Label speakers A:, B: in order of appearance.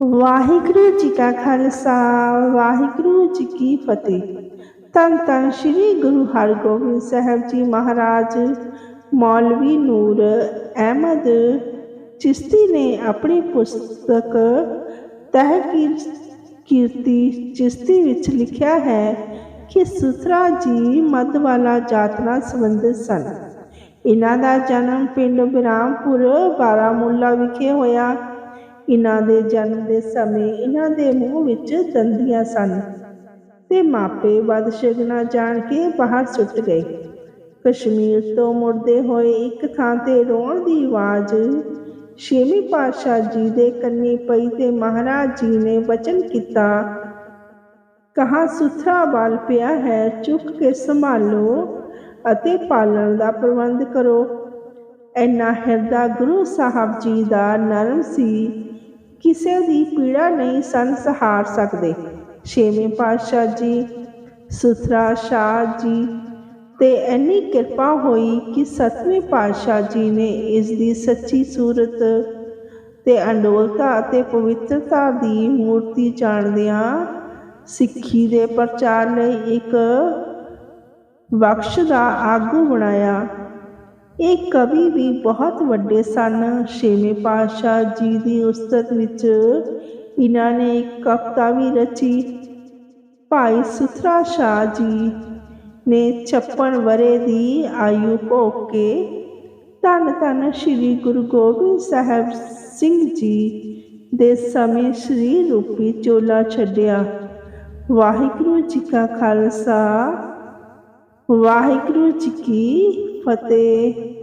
A: ਵਾਹਿਗੁਰੂ ਜੀ ਕਾ ਖਾਲਸਾ, ਵਾਹਿਗੁਰੂ ਜੀ ਕੀ ਫਤਿਹ। ਧੰਨ ਧੰਨ ਸ੍ਰੀ ਗੁਰੂ ਹਰਗੋਬਿੰਦ ਸਾਹਿਬ ਜੀ ਮਹਾਰਾਜ, ਮੌਲਵੀ ਨੂਰ ਅਹਿਮਦ ਚਿਸ਼ਤੀ ਨੇ ਆਪਣੀ ਪੁਸਤਕ ਤਹਿਕੀਰ ਕੀਰਤੀ ਚਿਸ਼ਤੀ ਵਿੱਚ ਲਿਖਿਆ ਹੈ ਕਿ ਸੁਥਰਾ ਜੀ ਮੱਧਵਾਲਾ ਜਾਤ ਨਾਲ ਸੰਬੰਧਿਤ ਸਨ। ਇਹਨਾਂ ਦਾ ਜਨਮ ਪਿੰਡ ਬਿਰਾਮਪੁਰ ਬਾਰਾਮੂਲਾ ਵਿਖੇ ਹੋਇਆ। ਇਹਨਾਂ ਦੇ ਜਨਮ ਦੇ ਸਮੇਂ ਇਹਨਾਂ ਦੇ ਮੂੰਹ ਵਿੱਚ ਦੰਦੀਆਂ ਸਨ ਤੇ ਮਾਪੇ ਬਦਸ਼ਗਨਾ ਜਾਣ ਕੇ ਬਾਹਰ ਸੁੱਟ ਗਏ। ਕਸ਼ਮੀਰ ਤੋਂ ਮੁੜਦੇ ਹੋਏ ਇੱਕ ਥਾਂ ਤੇ ਰੋਣ ਦੀ ਆਵਾਜ਼ ਛੇਵੀਂ ਪਾਤਸ਼ਾਹ ਜੀ ਦੇ ਕੰਨੀ ਪਈ ਤੇ ਮਹਾਰਾਜ ਜੀ ਨੇ ਵਚਨ ਕੀਤਾ, ਕਹਾ ਸੁਥਰਾ ਬਲ ਪਿਆ ਹੈ, ਚੁੱਕ ਕੇ ਸੰਭਾਲੋ ਅਤੇ ਪਾਲਣ ਦਾ ਪ੍ਰਬੰਧ ਕਰੋ। ਐਨਾ ਹਿਰਦਾ ਗੁਰੂ ਸਾਹਿਬ ਜੀ ਦਾ ਨਰਮ ਸੀ ਕਿਸੇ ਦੀ ਪੀੜਾ ਨਹੀਂ ਸਨ ਸਹਾਰ ਸਕਦੇ। ਛੇਵੇਂ ਪਾਤਸ਼ਾਹ ਜੀ ਸੁਥਰਾ ਸ਼ਾਹ ਜੀ, ਤੇ ਇੰਨੀ ਕਿਰਪਾ ਹੋਈ ਕਿ ਸਤਵੇਂ ਪਾਤਸ਼ਾਹ ਜੀ ਨੇ ਇਸ ਦੀ ਸੱਚੀ ਸੂਰਤ ਤੇ ਅੰਡੋਲਤਾ ਅਤੇ ਪਵਿੱਤਰਤਾ ਦੀ ਮੂਰਤੀ ਜਾਣਦਿਆਂ ਸਿੱਖੀ ਦੇ ਪ੍ਰਚਾਰ ਲਈ ਇੱਕ ਬਖਸ਼ ਦਾ ਆਗੂ ਬਣਾਇਆ। ਇਹ ਕਵੀ ਵੀ ਬਹੁਤ ਵੱਡੇ ਸਨ। ਛੇਵੇਂ ਪਾਤਸ਼ਾਹ ਜੀ ਦੀ ਉਸਤਤ ਵਿੱਚ ਇਹਨਾਂ ਨੇ ਇੱਕ ਕਵਿਤਾ ਵੀ ਰਚੀ। ਭਾਈ ਸੁਥਰਾ ਸ਼ਾਹ ਜੀ ਨੇ 56 ਵਰੇ ਦੀ ਆਯੂ ਭੋਗ ਕੇ ਧੰਨ ਧੰਨ ਸ੍ਰੀ ਗੁਰੂ ਗੋਬਿੰਦ ਸਾਹਿਬ ਸਿੰਘ ਜੀ ਦੇ ਸਮੇਂ ਸ੍ਰੀ ਰੂਪੀ ਚੋਲਾ ਛੱਡਿਆ। ਵਾਹਿਗੁਰੂ ਜੀ ਕਾ ਖਾਲਸਾ, ਵਾਹਿਗੁਰੂ ਜੀ ਕੀ ਫਤਿਹ।